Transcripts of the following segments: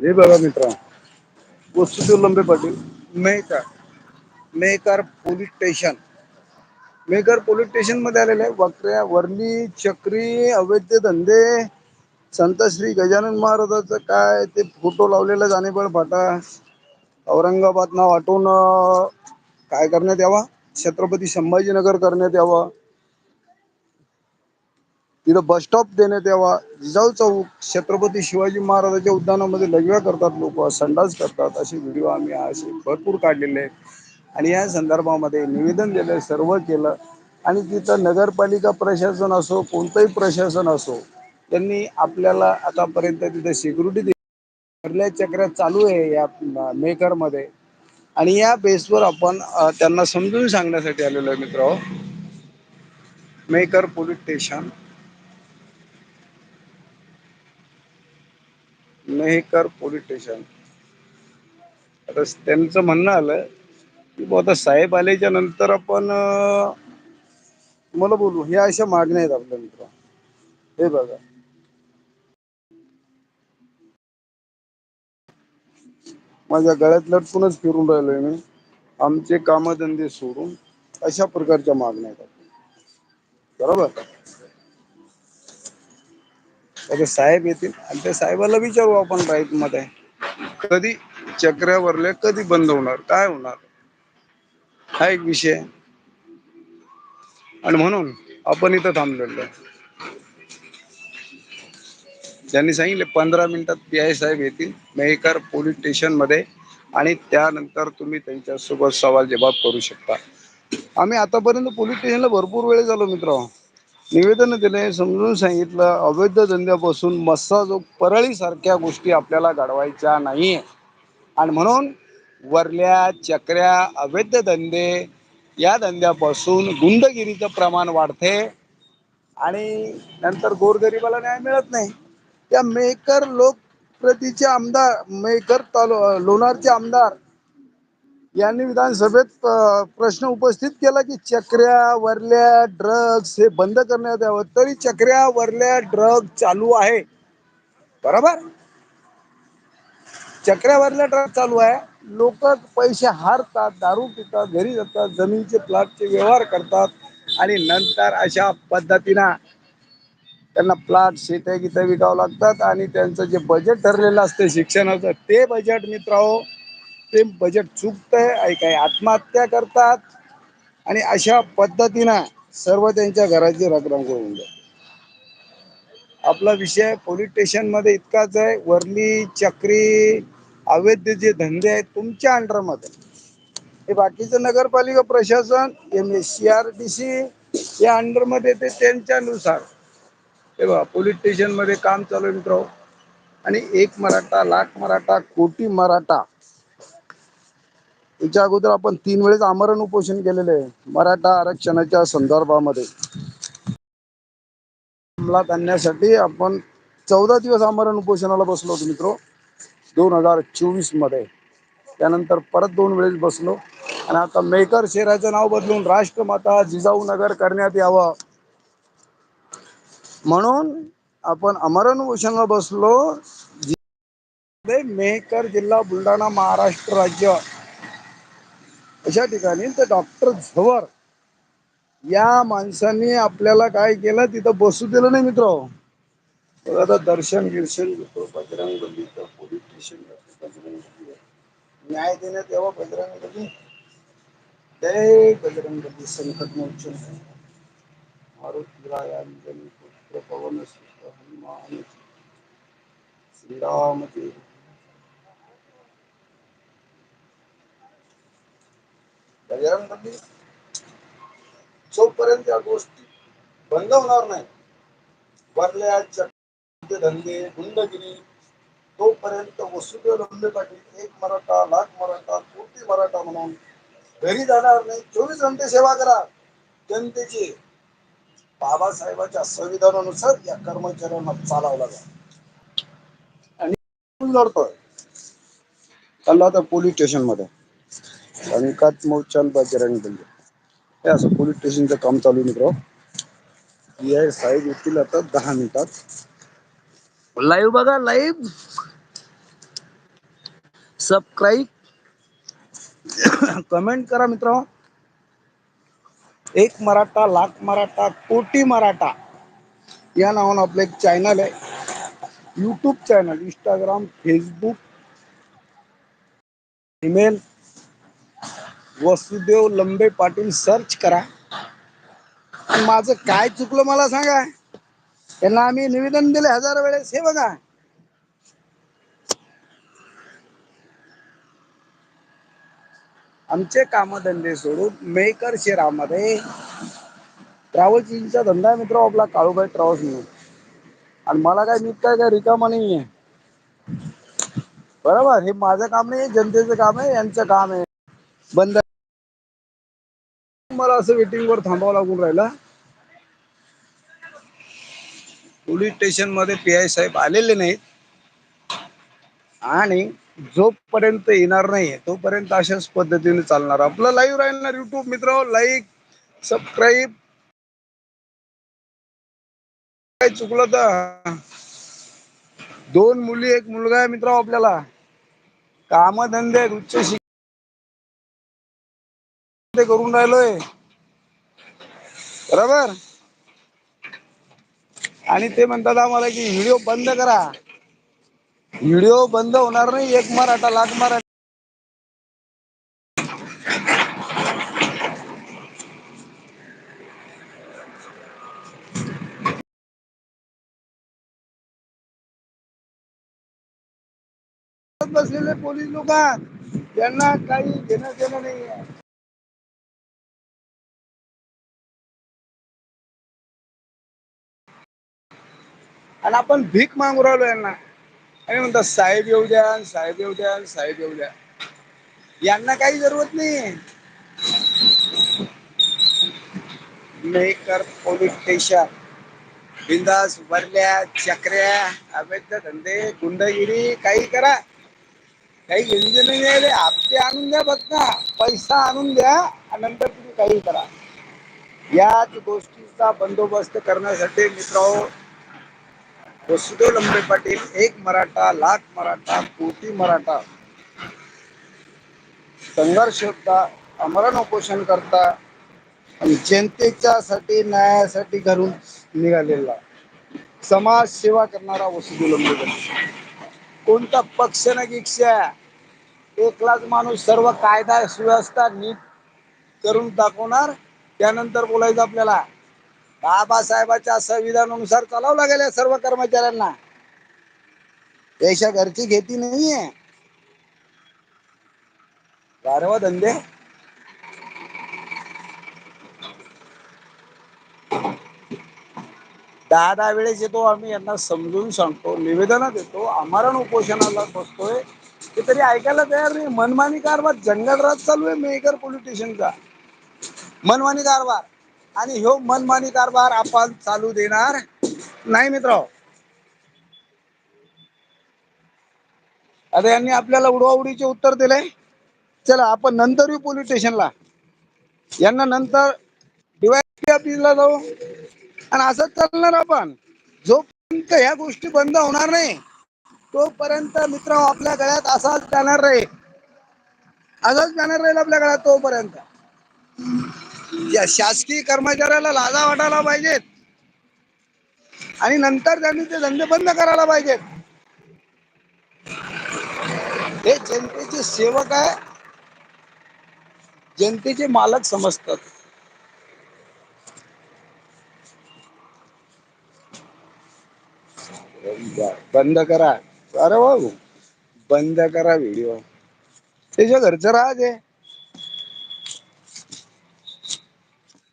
हे बघा मित्रा वस्तुतलंबे Patil Mehkar Mehkar police station. Mehkar police स्टेशनमध्ये आलेले आहे. वक्र चक्री अवैध धंदे संत श्री गजानन महाराजाचं काय ते फोटो लावलेला जाणेबळ फाटा. औरंगाबाद नाव आटवून काय करण्यात यावा? छत्रपती संभाजीनगर करण्यात यावं? तिथं बस स्टॉप देण्यात यावा. जिजाऊ चौक छत्रपती शिवाजी महाराजाच्या उद्यानामध्ये लगव्या करतात लोक संडास करतात असे व्हिडिओ आम्ही असे भरपूर काढलेले आहेत. आणि या संदर्भामध्ये निवेदन दिलं सर्व केलं. आणि तिथं नगरपालिका प्रशासन असो कोणतंही प्रशासन असो त्यांनी आपल्याला आतापर्यंत तिथे सिक्युरिटी दिली. भरल्या चक्र चालू आहे या मेकरमध्ये. आणि या बेसवर आपण त्यांना समजून सांगण्यासाठी आलेलो आहे मित्र Mehkar police station Mehkar police station. आता त्यांचं म्हणणं आलं की ब आता साहेब आल्याच्यानंतर आपण मला बोलू. ह्या अशा मागण्या आहेत आपल्या मित्र हे बघा. माझ्या गळ्यात लटकूनच फिरून राहिलोय मी. आमचे कामधंदे सोडून अशा प्रकारच्या मागण्या आहेत. बरोबर? ते साहेब येतील. आणि त्या साहेबाला विचारू आपण राईटमध्ये. कधी चक्र्यावरले कधी बंद होणार काय होणार? हा एक विषय. आणि म्हणून आपण इथं थांबलेलो. त्यांनी सांगितले पंधरा मिनिटात पी आय साहेब येतील मेहकर पोलीस स्टेशनमध्ये आणि त्यानंतर तुम्ही त्यांच्यासोबत सवाल जबाब करू शकता. आम्ही आतापर्यंत पोलीस स्टेशनला भरपूर वेळ झालो मित्र निवेदन दिले समजून सांगितलं अवैध धंद्यापासून मस्सा जो परळी सारख्या गोष्टी आपल्याला घडवायच्या नाही आणि म्हणून वरल्या चकऱ्या अवैध धंदे या धंद्यापासून गुंडगिरीचं प्रमाण वाढते आणि नंतर गोरगरिबाला न्याय मिळत नाही. त्या मेकर लोकप्रतीचे आमदार मेकर तालु लोणारचे आमदार यांनी विधानसभेत प्रश्न उपस्थित केला की चक्र्या वरल्या ड्रग्स हे बंद करण्यात यावं. तरी चक्र्या वरल्या ड्रग चालू आहे. बरोबर? चक्र्यावरला ड्रग चालू आहे. लोक पैसे हारतात दारू पितात घरी जातात जमीनचे प्लॉटचे व्यवहार करतात आणि नंतर अशा पद्धतीनं त्यांना प्लॉट शेत्या गीता विकावं लागतात आणि त्यांचं जे बजेट ठरलेलं असतं शिक्षणाचं ते बजेट मित्र ते बजेट चुकतंय ऐकाय आत्महत्या करतात आणि अशा पद्धतीनं सर्व त्यांच्या घराची रखरख होऊन जाते आपला विषय पोलीस स्टेशनमध्ये इतकाच आहे. वरली चक्री अवैध जे धंदे आहेत तुमच्या अंडरमध्ये हे बाकीचं नगरपालिका प्रशासन M S C R D C या अंडरमध्ये ते त्यांच्यानुसार हे बा पोलीस स्टेशनमध्ये काम चालू मित्र आणि एक मराठा लाख मराठा कोटी मराठा याच्या अगोदर आपण तीन वेळेस आमरण उपोषण केलेले आहे मराठा आरक्षणाच्या संदर्भामध्ये. अंमलात आणण्यासाठी आपण चौदा दिवस आमरण उपोषणाला बसलो होतो मित्र दोन हजार चोवीसमध्ये. त्यानंतर परत दोन वेळेस बसलो. आणि आता मेकर शेराचं नाव बदलून राष्ट्रमाता जिजाऊ नगर करण्यात यावं. म्हणून आपण अमरण उपोषणाला बसलो. मेहकर जिल्हा बुलढाणा महाराष्ट्र राज्य. अशा ठिकाणी तर डॉक्टर झवर या माणसांनी आपल्याला काय केलं? तिथं बसू दिलं नाही मित्र. आता दर्शन गिर्शन घेतो बजरंग बलीच पोलीस स्टेशन न्याय देण्यात यावा बजरंग जय बजरंग संकट मोचन पुत्र पवन हनुमान श्रीरामचे बजरंग जोपर्यंत या गोष्टी बंद होणार नाही वरल्या धंदे गुंडगिरी तोपर्यंत वसुदेव धोंडे पाटील एक मराठा लाख मराठा कोटी मराठा म्हणून घरी जाणार नाही. चोवीस घंटे सेवा करा. जनतेची बाबासाहेबांच्या संविधानानुसार या कर्मचाऱ्यांना चालावं लागल. आणि लढतोय. चालला आता पोलीस स्टेशनमध्ये संकट मोचन बजरंग दल. हे असं पोलीस स्टेशनचं काम चालू मित्र. साहेब येतील आता दहा मिनिटात. लाईव्ह बघा लाईव्ह सबस्क्राईब कमेंट करा मित्र. एक मराठा लाख मराठा कोटी मराठा या नावानं आपलं एक चॅनल आहे. YouTube channel Instagram Facebook email Vasudev Lambe Patil search करा. माझं काय चुकलं मला सांगा. त्यांना आम्ही निवेदन दिले हजार वेळेस हे बघा. आमचे कामधंदे सोडून मेकर शहरामध्ये ट्रॅव्हल्सचा धंदा मित्र आपला काळूबाई ट्रॅव्हल्स म्हणून. आणि मला काय मी काय काय रिकामा नाहीये. बरोबर? हे माझं काम नाही जनतेचं काम आहे यांचं काम आहे. बंद मला असं वेटिंगवर थांबावं लागून राहिला. पोलीस स्टेशनमध्ये पी आय साहेब आलेले नाहीत. आणि जोपर्यंत येणार नाही तोपर्यंत अशाच पद्धतीने चालणार. आपलं लाईव्ह राहणार युट्यूब मित्र लाईक सबस्क्राईब काय चुकलं तर? दोन मुली एक मुलगा आहे मित्र आपल्याला. कामधंदे उच्च शिक्षण ते करून राहिलोय. बरोबर? आणि ते म्हणतात आम्हाला की व्हिडिओ बंद करा. व्हिडिओ बंद होणार नाही एक मराठा लाख मराठा. बसलेले पोलीस लोक यांना काही घेणं देणं नाही आहे आणि आपण भीक मागू राहिलो यांना. आणि म्हणतात साहेब येऊ द्या साहेब येऊ द्या साहेब येऊ द्या. यांना काही जरूरत नाही मेकर पोलीस स्टेशन बिंदास भरल्या चक्र्या अवैध धंदे गुंडगिरी काही करा. काही घेणं नाही हप्ते आणून द्या फक्त. पैसा आणून द्या आणि नंतर तुम्ही काही करा. याच गोष्टीचा बंदोबस्त करण्यासाठी मित्र वसुदेव लंबे पाटील एक मराठा लाख मराठा कोटी मराठा. संघर्ष होता आमरण उपोषण करता आणि जनतेच्या साठी न्यायासाठी घरून निघालेला. समाज सेवा करणारा वसुदेव लंबे पाटील. कोणता पक्ष ना गिक्षा एक लाख माणूस सर्व कायदा सुव्यवस्था नीट करून दाखवणार त्यानंतर बोलायचं आपल्याला. बाबासाहेबाच्या संविधानानुसार चालावं लागेल या सर्व कर्मचाऱ्यांना. पेशा घरची घेती नाहीये. गारवा धंदे. दहा दहा वेळेस येतो आम्ही यांना समजून सांगतो निवेदन देतो आमरण उपोषणाला बसतोय. ते तरी ऐकायला तयार नाही. मनमानी कारभार जंगलराज चालू आहे मेकर पोलीस स्टेशनचा. मनमानी कारभार. आणि ह्यो मनमानी कारभार आपण चालू देणार नाही मित्र. आता यांनी आपल्याला उडवाउडीचे उत्तर दिले. चला आपण नंतर येऊ पोलीस स्टेशनला. यांना नंतर डीवायपी ऑफिसला जाऊ. आणि असंच चालणार आपण. जोपर्यंत ह्या गोष्टी बंद होणार नाही तोपर्यंत मित्र आपल्या गळ्यात असाच जाणार राहील. असाच जाणार राहील आपल्या गळ्यात तोपर्यंत. शासकीय कर्मचाऱ्याला लाजा वाटायला पाहिजेत. आणि नंतर त्यांनी ते धंदे बंद करायला पाहिजेत. हे जनतेचे सेवक आहे. जनतेचे मालक समजतात. बंद करा. अरे भाऊ बंद करा व्हिडिओ त्याच्या घरचं राहते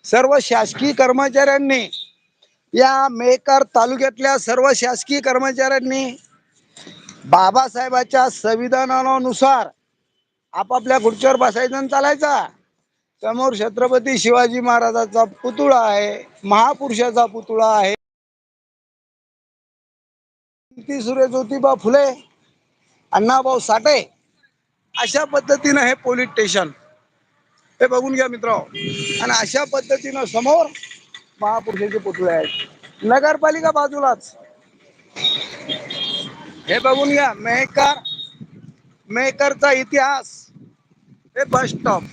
सर्व शासकीय कर्मचाऱ्यांनी या मेकर तालुक्यातल्या सर्व शासकीय कर्मचाऱ्यांनी बाबासाहेबाच्या संविधानानुसार आपापल्या खुर्चीवर बसायचं चालायचा. समोर छत्रपती शिवाजी महाराजाचा पुतळा आहे महापुरुषाचा पुतळा आहे. सूर्य ज्योतिबा फुले अण्णाभाऊ साठे अशा पद्धतीनं हे पोलीस स्टेशन हे बघून घ्या मित्र आणि अशा पद्धतीनं समोर महापुरुषाचे पुतळे आहेत. नगरपालिका बाजूलाच. हे बघून घ्या मेहकार मेहकरचा इतिहास. हे बस स्टॉप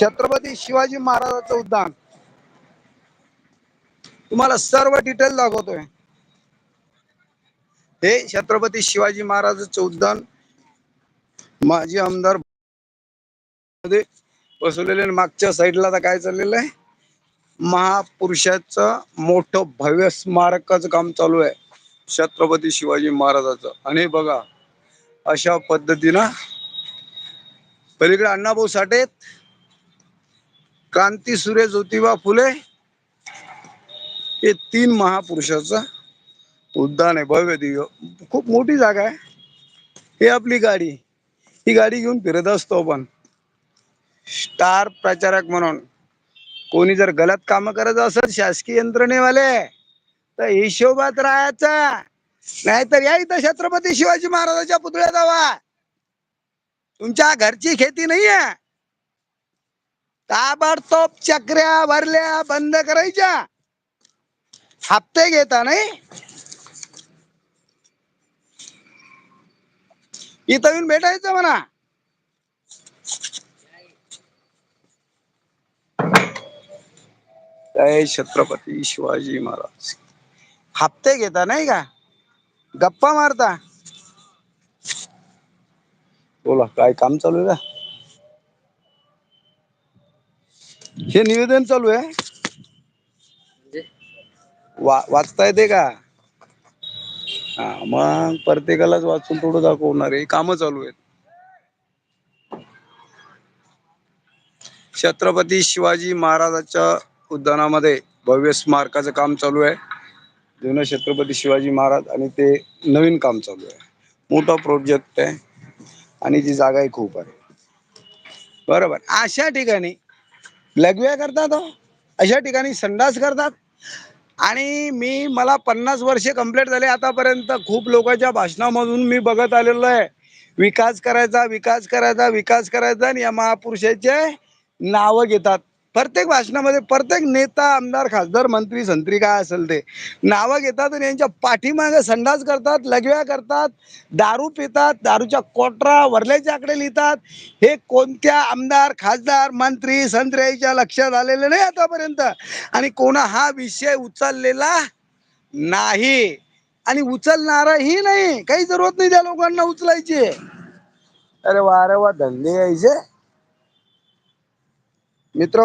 छत्रपती शिवाजी महाराजांचं उद्यान. तुम्हाला सर्व डिटेल दाखवतोय. हे छत्रपती शिवाजी महाराजांचं उद्यान. माजी आमदारमध्ये बसवलेले मागच्या साईडला आता काय चाललेलं आहे? महापुरुषाचं मोठं भव्य स्मारकाचं काम चालू आहे. छत्रपती शिवाजी महाराजाचं. आणि बघा अशा पद्धतीनं पलीकडे अण्णाभाऊ साठे क्रांती सूर्य ज्योतिबा फुले हे तीन महापुरुषाचं उद्यान आहे. भव्य दिव्य. खूप मोठी जागा आहे. हे आपली गाडी. ही गाडी घेऊन फिरत असतो आपण. स्टार प्रचारक म्हणून. कोणी जर गलत काम करत असेल शासकीय यंत्रणेवाले तर हिशोबात राहायचा. नाहीतर या इथं छत्रपती शिवाजी महाराजाच्या पुतळ्या जावा तुमच्या घरची खेती नाहीये. ताबडतोब चक्र्या भरल्या बंद करायच्या. हप्ते घेता नाही. इथं येऊन भेटायचं म्हणा. जय छत्रपती शिवाजी महाराज. हप्ते घेता नाही का? गप्पा मारता. बोला काय काम चालू आहे का? हे निवेदन चालू आहे? वा वाचता येते का? हा मग प्रत्येकालाच वाचून थोडं दाखवणार आहे. कामं चालू आहेत. छत्रपती शिवाजी महाराजाच्या उद्यानामध्ये भव्य स्मारकाचं काम चालू आहे. जुनं छत्रपती शिवाजी महाराज आणि ते नवीन काम चालू आहे. मोठा प्रोजेक्ट आहे आणि ती जागाही खूप आहे. बरोबर. अशा ठिकाणी लघव्या करतात हो. अशा ठिकाणी संडास करतात. आणि मी मला पन्नास वर्षे कंप्लीट झाले. आतापर्यंत खूप लोकांच्या भाषणामधून मी बघत आलेलो आहे. विकास करायचा विकास करायचा विकास करायचा आणि या महापुरुषाचे नावं घेतात. प्रत्येक भाषणामध्ये प्रत्येक नेता आमदार खासदार मंत्री संत्री काय असेल ते. नावं घेतात आणि यांच्या पाठीमागे संडास करतात लगव्या करतात दारू पितात दारूच्या कोटरा वरल्याचे आकडे लिहितात. हे कोणत्या आमदार खासदार मंत्री संत्र्याच्या लक्षात आलेलं नाही आतापर्यंत? आणि कोणा हा विषय उचललेला नाही. आणि उचलणारही नाही. काही जरूरत नाही त्या लोकांना उचलायची. अरे वारे वा धंदे यायचे. मित्र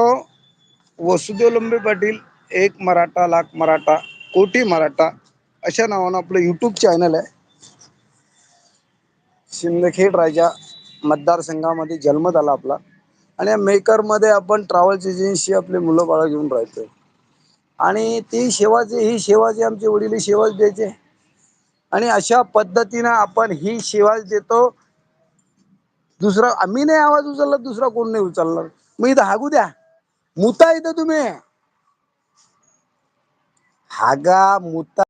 वसुदेव लंबे पाटील एक मराठा लाख मराठा कोटी मराठा अशा नावानं आपलं यूट्यूब चॅनल आहे. सिंदखेड राजा मतदारसंघामध्ये जन्म झाला आपला. आणि या मेकरमध्ये आपण ट्रॅव्हल्स एजन्सी आपली मुलं बाळं घेऊन राहतोय. आणि ती सेवाची ही सेवाची आमचे वडील सेवाच द्यायचे. आणि अशा पद्धतीनं आपण ही सेवाच देतो. दुसरा आम्ही नाही आवाज उचलला दुसरा कोण नाही उचलणार? मग इथं हागू द्या. मुता इथं तुम्ही. हागा मुता.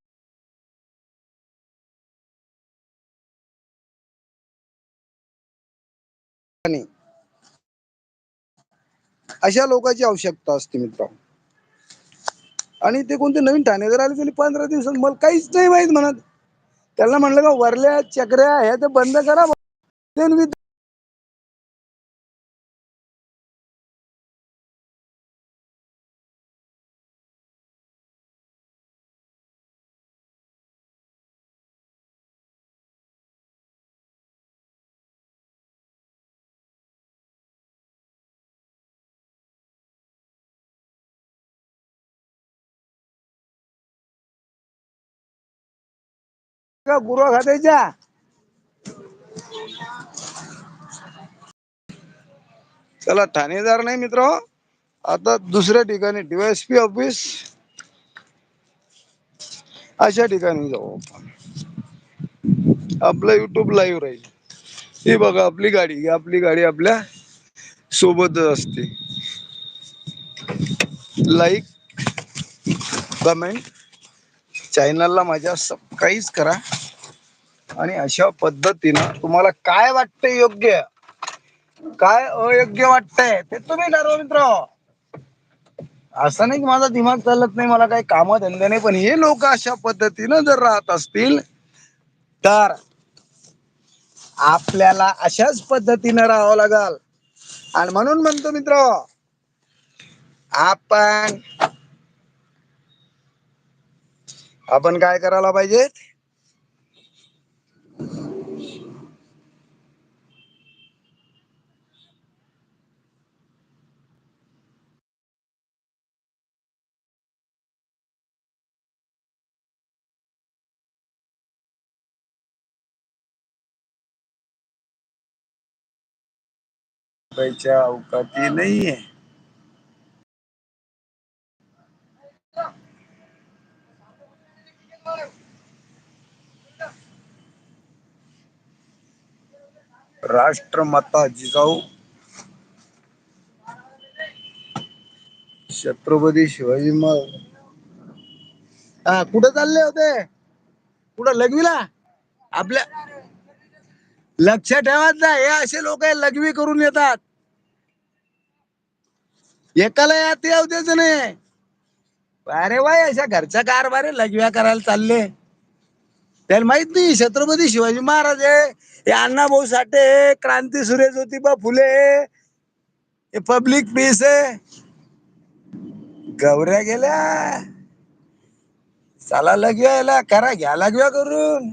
अशा लोकांची आवश्यकता असते मित्र. आणि ते कोणते नवीन ठाणेदार आले त्यांनी पंधरा दिवसात मला काहीच नाही माहीत म्हणत. त्यांना म्हणलं का वरल्या चक्र्या ह्या तर बंद करा. गुरु खात्याच्या चला ठाणेदार नाही मित्र. आता दुसऱ्या ठिकाणी डीवायसपी ऑफिस अशा ठिकाणी जाऊ आपण. आपलं युट्यूब लाईव्ह राहील. ही बघा आपली गाडी. आपली गाडी आपल्या सोबतच असते. लाईक कमेंट चॅनलला माझ्या सबस्क्राईब करा. आणि अशा पद्धतीनं तुम्हाला काय वाटतंय योग्य? काय अयोग्य वाटतंय? ते तुम्ही ठरवा मित्र. असं नाही की माझा दिमाग चालत नाही मला काही काम धंदे नाही पण हे लोक अशा पद्धतीनं जर राहत असतील तर आपल्याला अशाच पद्धतीनं राहावं लागल. आणि म्हणून म्हणतो मित्र आपण आपण काय करायला पाहिजे रुपयाच्या अवकाती नाहीये. राष्ट्रमाता जिजाऊ छत्रपती शिवाजी मग हा चालले होते? कुठं लघवीला? आपल्या लक्ष ठेवायचं हे असे लोक लघवी करून येतात. एकाला यात येऊ द्यायचं नाही. अरे वाय अशा घरच्या कारभारे लजव्या करायला चालले. त्याला माहीत नाही छत्रपती शिवाजी महाराज आहे हे अण्णाभाऊ साठे क्रांती सुरेश ज्योतिबा फुले हे पब्लिक पीस आहे गवऱ्या गेल्या. चला लगव्या करा घ्या लगव्या करून.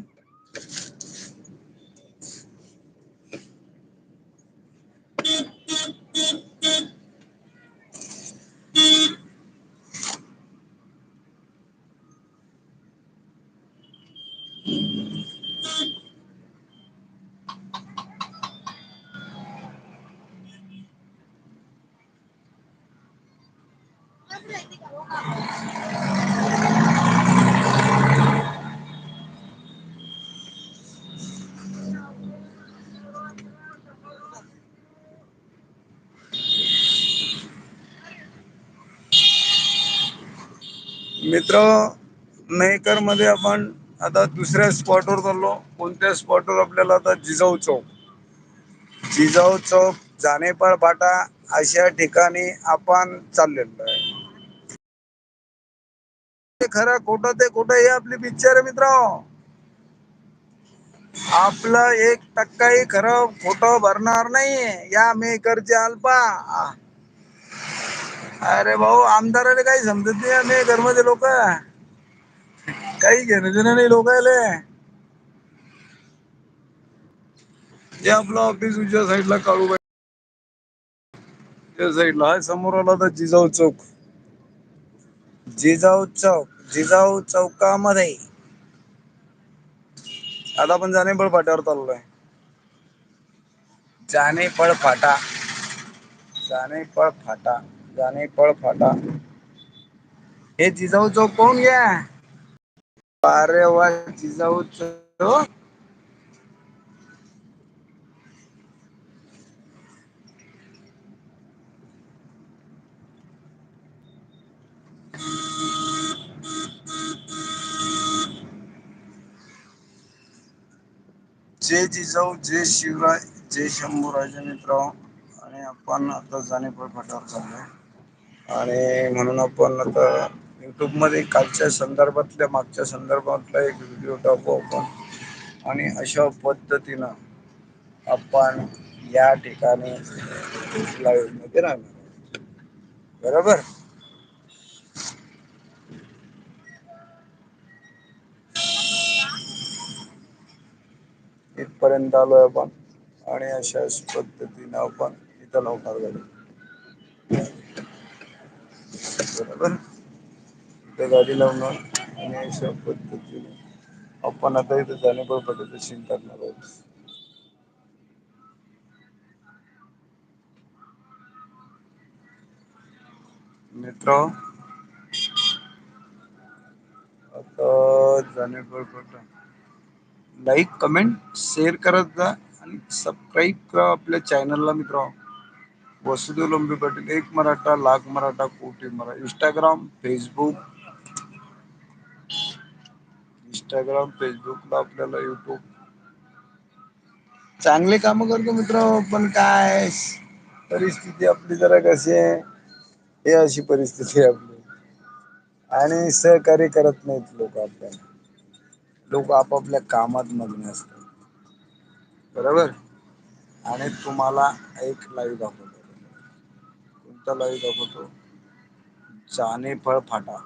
मित्र मेकरमध्ये आपण आता दुसऱ्या स्पॉटवर चाललो. कोणत्या स्पॉटवर आपल्याला आता जिजाऊ चौक? जिजाऊ चौक जानेपाळ फाटा अशा ठिकाणी आपण चाललेलो आहे. ते खरं खोट ते खोटं हे आपली पिक्चर आहे मित्र. आपलं एक टक्काही खरं खोटं भरणार नाही या मेकरचे अल्पा. अरे भाऊ आमदाराला काही समजत नाही मेकरमध्ये लोक. काही घेणं देणं नाही लोकायले. जे आपलं ऑफिस उजव्या साईडला काळूबाई त्या साईडला हाय समोर आला तर जिजाऊ चौक. जिजाऊ चौक जिजाऊ चौकामध्ये. आता आपण जाणेबळ फाट्यावर चाललोय. जानेपळ फाटा. जानेपळ फाटा. जानेपळ फाटा. हे जिजाऊ चौक पाहून घ्या? अरे वा जिजाऊ चौक जय जिजाऊ जय शिवराय जय शंभूराजे मित्र. आणि आपण आता जाणेपळ फाटावर चाललोय. आणि म्हणून आपण आता युट्यूबमध्ये कालच्या संदर्भातल्या मागच्या संदर्भातला एक व्हिडिओ टाकू आपण. आणि अशा पद्धतीनं आपण या ठिकाणी लाईव्हमध्ये राहणार बरोबर? इथपर्यंत आलोय आपण आणि अशाच पद्धतीनं आपण इथं लावणार गाडी बरोबर? इथं गाडी लावणार आणि अशा पद्धतीने आपण आता इथे जाणेपळ फाट्याचं सीन करणार आहोत. मित्र आता जाणेपळ फाटा लाईक कमेंट शेअर करत जा आणि सबस्क्राईब करा आपल्या चॅनलला मित्र. वसुदेव लोंबे पाटील एक मराठा लाख मराठा कोटी मराठा. इंस्टाग्राम फेसबुक इंस्टाग्राम फेसबुकला आपल्याला युट्यूब चांगले काम करतो मित्र पण काय? परिस्थिती आपली जरा कशी आहे? हे अशी परिस्थिती आहे आपली. आणि सहकार्य करत नाहीत लोक आपल्याला. लोक आपापल्या कामात मग्न असतात. बरोबर? आणि तुम्हाला एक लाईव्ह दाखवतो. कोणता लाईव्ह दाखवतो? जाने फळ फाटा.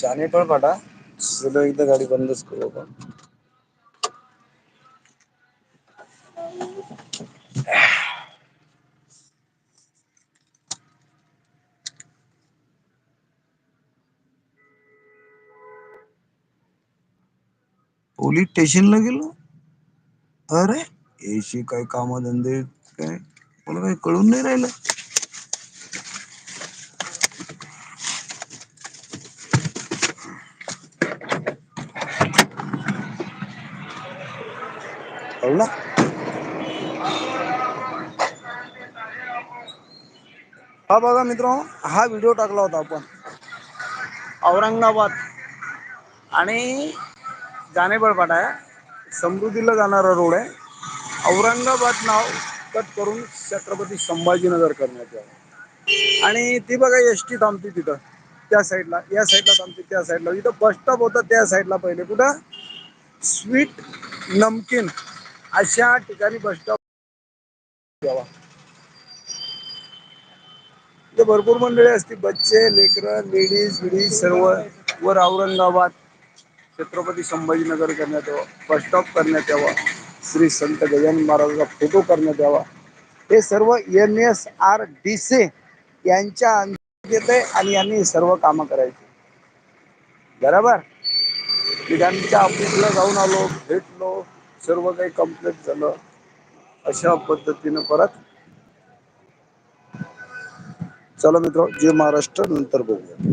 चाने पण फाटा चला एकदा गाडी बंदच करू आपण. पोलीस स्टेशनला गेलो? अरे याशी काय कामधंदे काय? मला काही कळून नाही राहिलं. ना हा बघा मित्र हा व्हिडिओ टाकला होता आपण. औरंगाबाद आणि जानेबळपाटा आहे समृद्धीला जाणारा रोड आहे. औरंगाबाद नाव कट करून छत्रपती संभाजीनगर करण्यात यावं. आणि ती बघा एस टी थांबते तिथं त्या साईडला या साईडला थांबते त्या साईडला इथं बस स्टॉप होतं त्या साईडला पहिले. कुठं? स्वीट नमकीन अशा ठिकाणी बस स्टॉप यावा इथे भरपूर मंडळी असतील. बच्चे लेकरं लेडीज बिडीज सर्व वर औरंगाबाद छत्रपती संभाजीनगर करण्यात यावा. बस स्टॉप करण्यात यावा. श्री संत गजानन महाराजांचा फोटो करण्यात यावा. हे सर्व N S R D C यांच्या अंतर्गत येते आणि यांनी सर्व कामं करायची. बरोबर? मी त्यांच्या ऑफिसला जाऊन आलो भेटलो. सर्व काही कंप्लीट झालं. अशा पद्धतीनं परत चला मित्र जे महाराष्ट्र. नंतर बघूया.